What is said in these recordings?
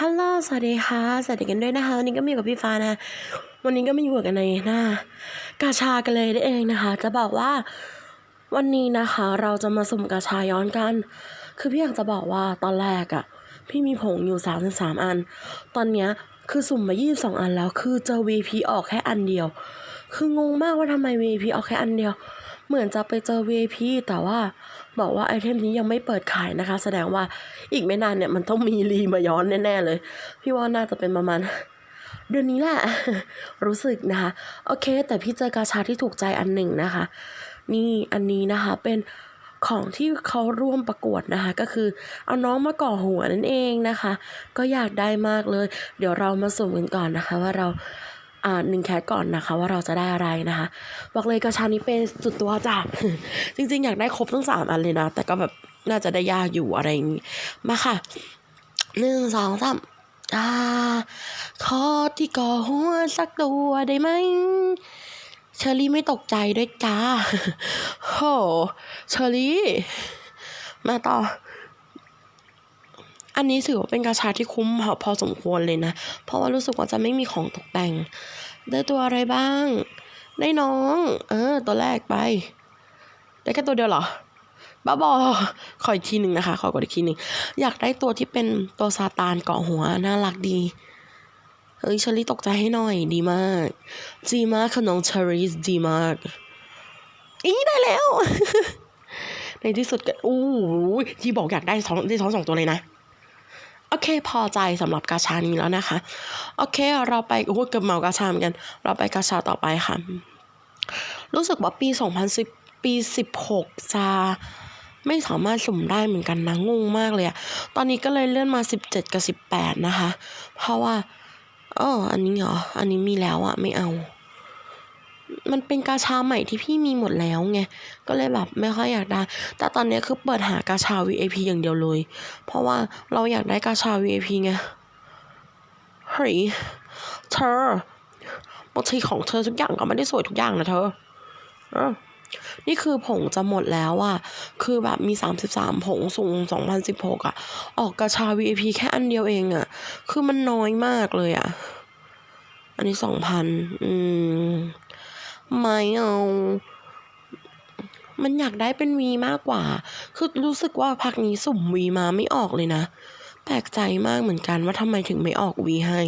ฮัลโหล สวัสดีค่ะ สวัสดีกันด้วยนะคะ วันนี้ก็มาอยู่กับพี่ฟ้านะ วันนี้ก็มาอยู่กันในหน้ากาชากันเลยนั่นเองนะคะ จะบอกว่าวันนี้นะคะ เราจะมาสุ่มกาชาย้อนกัน คือพี่อยากจะบอกว่าตอนแรกอะพี่มีผงอยู่33อัน ตอนเนี้ยคือสุ่มมา22อันแล้ว คือเจอ VP ออกแค่อันเดียว คืองงมากว่าทำไม VP ออกแค่อันเดียว เหมือนจะไปเจอ VIP แต่ว่าบอกว่าไอเทมนี้ยังไม่เปิดขายนะคะ แสดงว่าอีกไม่นานเนี่ยมันต้องมีรีมาย้อนแน่ๆเลย พี่ว่าน่าจะเป็นประมาณเดือนนี้แหละ รู้สึกนะคะ โอเค แต่พี่เจอกาชาที่ถูกใจอันหนึ่งนะคะ นี่อันนี้นะคะเป็นของที่เขาร่วมประกวดนะคะ ก็คือเอาน้องมาก่อหัวนั่นเองนะคะ ก็อยากได้มากเลย เดี๋ยวเรามาสุ่มกันก่อนนะคะ ว่าเราอ่า หนึ่งแคสก่อนนะคะ ว่าเราจะได้อะไรนะคะ บอกเลยกระชานี้เป็นสุดตัวจ้ะจริง ๆ อยากได้ครบทั้งสามอันเลยนะ แต่ก็แบบน่าจะได้ยากอยู่อะไรอย่างนี้ มาค่ะหนึ่งสองสามอ่าขอที่ก่อหัวสักตัวได้ไหมเชอรี่ไม่ตกใจด้วยจ้าโหเชอรี่ มาต่อ อันนี้ถือว่าเป็นกาชาที่คุ้มพอพอสมควรเลยนะ เพราะว่ารู้สึกว่าจะไม่มีของตกแต่ง ได้ตัวอะไรบ้าง ได้น้อง เออ ตัวแรกไป ได้แค่ตัวเดียวเหรอบ้าบอ ขออีกทีหนึ่งนะคะ ขอกดอีกทีหนึ่ง อยากได้ตัวที่เป็นตัวซาตานเกาะหัว น่ารักดี เฮ้ยเชอรี่ตกใจให้หน่อย ดีมาก ดีมากค่ะน้องเชอรี่ดีมากอีได้แล้ว ในที่สุดก็อู้ที่บอกอยากได้สองได้สองสองตัวเลยนะ โอเคพอใจสำหรับกาชานี้แล้วนะคะ โอเค เราไปโอ้เกือบเหมากาชาเหมือนกัน เราไปกาชาต่อไปค่ะ รู้สึกว่าปี 2010 ปี 16จะไม่สามารถสุ่มได้เหมือนกันนะงงมากเลยอะตอนนี้ก็เลยเลื่อนมา 17 กับ 18 นะคะ เพราะว่าอ๋ออันนี้เหรอ อันนี้มีแล้วอะไม่เอา มันเป็นกาชาใหม่ที่พี่มีหมดแล้วไง ก็เลยแบบไม่ค่อยอยากได้ แต่ตอนนี้คือเปิดหากาชา VIP อย่างเดียวเลย เพราะว่าเราอยากได้กาชา VIP ไง เฮ้ย เธอบางทีของเธอทุกอย่างก็ไม่ได้สวยทุกอย่างนะเธอเออนี่คือผงจะหมดแล้วอะคือแบบมี 33 ผงสูง 2016อะออกกาชา VIP แค่อันเดียวเองอะคือมันน้อยมากเลยอะอันนี้ 2,000 อืม ไม่เอา มันอยากได้เป็นวีมากกว่า คือรู้สึกว่าพักนี้สุ่มวีมาไม่ออกเลยนะ แปลกใจมากเหมือนกันว่าทำไมถึงไม่ออกวีให้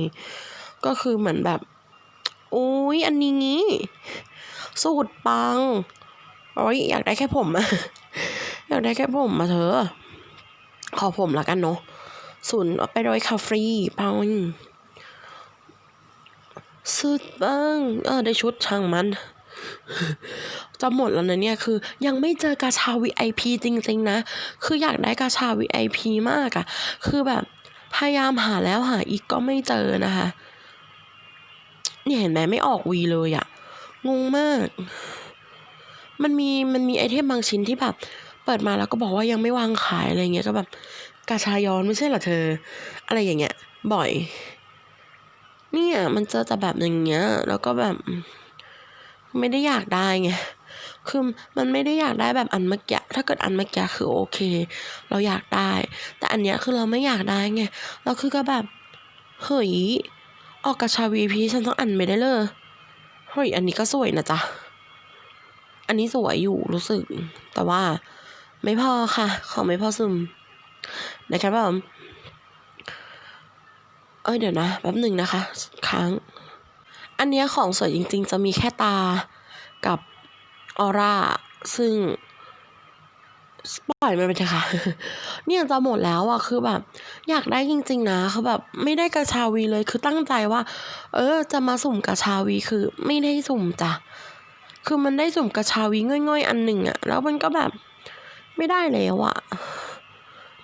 ก็คือเหมือนแบบโอ้ยอันนี้ สูตรปังโอ้ยอยากได้แค่ผมอะอยากได้แค่ผมมาเธอ ขอผมละกันเนาะศูนย์ไปโดยคาฟรีปัง สุดปังเออได้ชุดช่างมันจะหมดแล้วนะเนี่ยคือยังไม่เจอกาชา VIP จริง ๆ นะ คืออยากได้กาชา VIP มากอะคือแบบพยายามหาแล้วหาอีกก็ไม่เจอนะคะเนี่ยเห็นไหมไม่ออกวีเลยอะงงมาก มันมีมันมีไอเทมบางชิ้นที่แบบ เปิดมาแล้วก็บอกว่ายังไม่วางขายอะไรเงี้ยก็แบบกาชาย้อนไม่ใช่เหรอเธอ อะไรอย่างเงี้ย บ่อย เนี่ยมันเจอแต่แบบอย่างเงี้ย แล้วก็แบบไม่ได้อยากได้ไง คือมันไม่ได้อยากได้แบบอันเมื่อกี้ ถ้าเกิดอันเมื่อกี้คือโอเค เราอยากได้ แต่อันเนี้ยคือเราไม่อยากได้ไง เราคือก็แบบ เฮ้ย ออกกระชา VP ฉันต้องอันไม่ได้เลย เฮ้ย อันนี้ก็สวยนะจ๊ะ อันนี้สวยอยู่รู้สึก แต่ว่าไม่พอค่ะ ของไม่พอซึมนะครับผม อ้ยเดี๋ยวนะแป๊บหนึ่งนะคะ ค้าง อันเนี้ยของสวยจริง ๆ จะมีแค่ตากับออร่า ซึ่งปล่อยมันไปเถอะค่ะ เนี่ยจะหมดแล้วอะคือแบบ อยากได้จริง ๆ นะคือแบบไม่ได้กระชาวีเลยคือตั้งใจว่า เออ จะมาสุ่มกระชาวีคือ ไม่ได้สุ่มจ้ะคือมันได้สุ่มกระชาวีง่อยๆ อันหนึ่งอะแล้วมันก็แบบไม่ได้แล้วอะ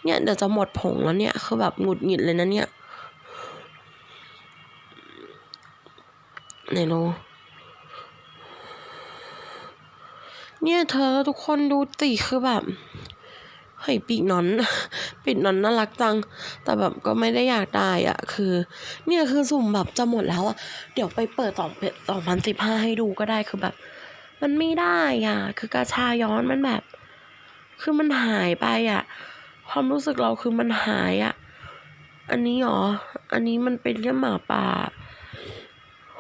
เนี่ยเดี๋ยวจะหมดผงแล้วเนี่ยคือแบบหงุดหงิดเลยนะเนี่ย ไหนโนเนี่ยเธอทุกคนดูติคือแบบเฮ้ยปีกนอนปีกนอนน่ารักจัง แต่แบบก็ไม่ได้อยากได้อะคือ เนี่ยคือสุ่มแบบจะหมดแล้วอะเดี๋ยวไปเปิดสองเพจสองพันสิบห้าให้ดูก็ได้คือแบบ มันไม่ได้อะ คือกาชาย้อนมันแบบ คือมันหายไปอะ ความรู้สึกเราคือมันหายอะ อันนี้หรอ อันนี้มันเป็นแค่หมาป่า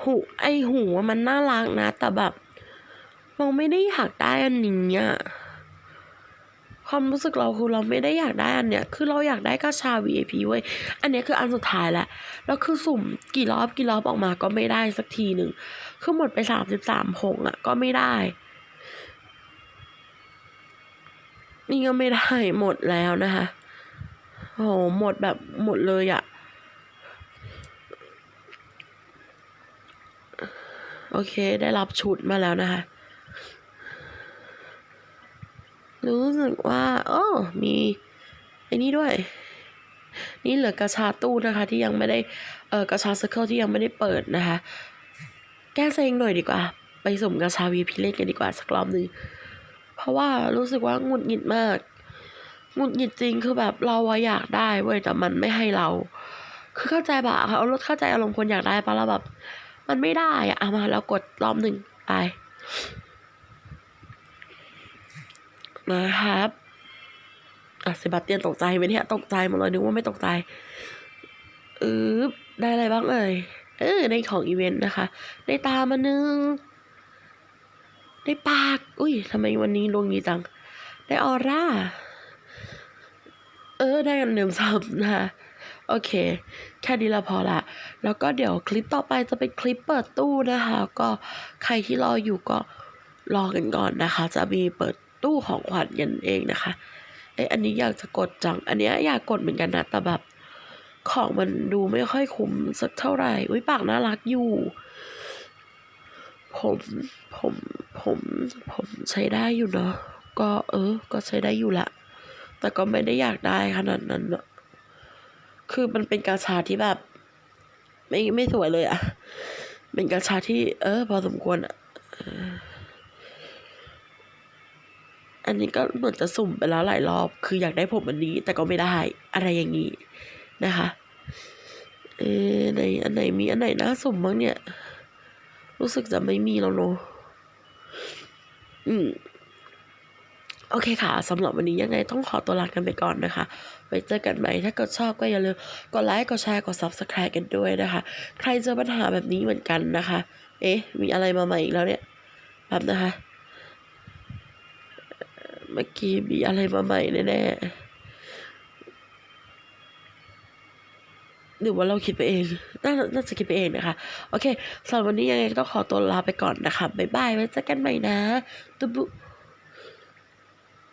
หูไอหูมันน่ารักนะ แต่แบบเราไม่ได้อยากได้อันนี้อะความรู้สึกเราคือเราไม่ได้อยากได้อันเนี้ย คือเราอยากได้กระชา VIP เว้ย อันเนี้ยคืออันสุดท้ายแล้ว แล้วคือสุ่มกี่รอบกี่รอบออกมาก็ไม่ได้สักทีหนึ่ง คือหมดไปสามสิบสามผงอะก็ไม่ได้ นี่ก็ไม่ได้หมดแล้วนะคะ โหหมดแบบหมดเลยอะ โอเค ได้รับชุดมาแล้วนะคะ รู้สึกว่าโอ้มีไอ้นี่ด้วย นี่เหลือกระชาตู้นะคะ ที่ยังไม่ได้ เออกระชาเซอร์เคิลที่ยังไม่ได้เปิดนะคะ แก้เซ็งหน่อยดีกว่า ไปสมกระชาวีพีเล่นกันดีกว่าสักรอบหนึ่งเพราะว่ารู้สึกว่าหงุดหงิดมากหงุดหงิดจริงคือแบบเราอะอยากได้เว้ยแต่มันไม่ให้เรา คือเข้าใจปะเขาเข้าใจอารมณ์คนอยากได้ปะแล้วแบบ มันไม่ได้อะเอามาเรากดรอบหนึ่งไปนะครับอะเซบาสเตียนตกใจไหมเนี่ยตกใจหมดเลยนึกว่าไม่ตกใจอือได้อะไรบ้างเอ่ยเออในของอีเวนต์นะคะได้ตามาหนึ่งได้ปาก อุ้ยทำไมวันนี้ดวงดีจัง ได้ออร่า เออ ได้กันเดิมซ้ำนะคะ โอเค แค่นี้ละพอละ แล้วก็เดี๋ยวคลิปต่อไปจะเป็นคลิปเปิดตู้นะคะ ก็ใครที่รออยู่ก็รอกันก่อนนะคะ จะมีเปิดตู้ของขวัญกันเองนะคะเอ้อันนี้อยากจะกดจัง อันเนี้ยอยากกดเหมือนกันนะแต่แบบของมันดูไม่ค่อยคุ้มสักเท่าไหร่อุ้ยปากน่ารักอยู่ ผมผมผมผมใช้ได้อยู่เนาะก็เออ ก็ใช้ได้อยู่ละแต่ก็ไม่ได้อยากได้ขนาดนั้นอะคือมันเป็นกาชาที่แบบ ไม่ไม่สวยเลยอะเป็นกาชาที่ เออ พอสมควรอะเอออันนี้ก็เหมือนจะสุ่มไปแล้วหลายรอบ คืออยากได้ผมอันนี้ แต่ก็ไม่ได้ อะไรอย่างนี้นะคะ เออในอันไหนมีอันไหนน่าสุ่มบ้างเนี่ย รู้สึกจะไม่มีแล้วเนอะอืม โอเคค่ะสำหรับวันนี้ยังไงต้องขอตัวลากันไปก่อนนะคะ ไว้เจอกันใหม่ถ้ากดชอบก็อย่าลืมกดไลค์กดแชร์กด subscribe กันด้วยนะคะ ใครเจอปัญหาแบบนี้เหมือนกันนะคะ เอ๊ะ มีอะไรมาใหม่อีกแล้วเนี่ยแบบนะคะเมื่อกี้มีอะไรมาใหม่แน่ๆหรือว่าเราคิดไปเอง น่าน่าจะคิดไปเองนะคะ โอเคสำหรับวันนี้ยังไงก็ต้องขอตัวลาไปก่อนนะคะ บ๊ายบาย ไว้เจอกันใหม่นะตุ๊บ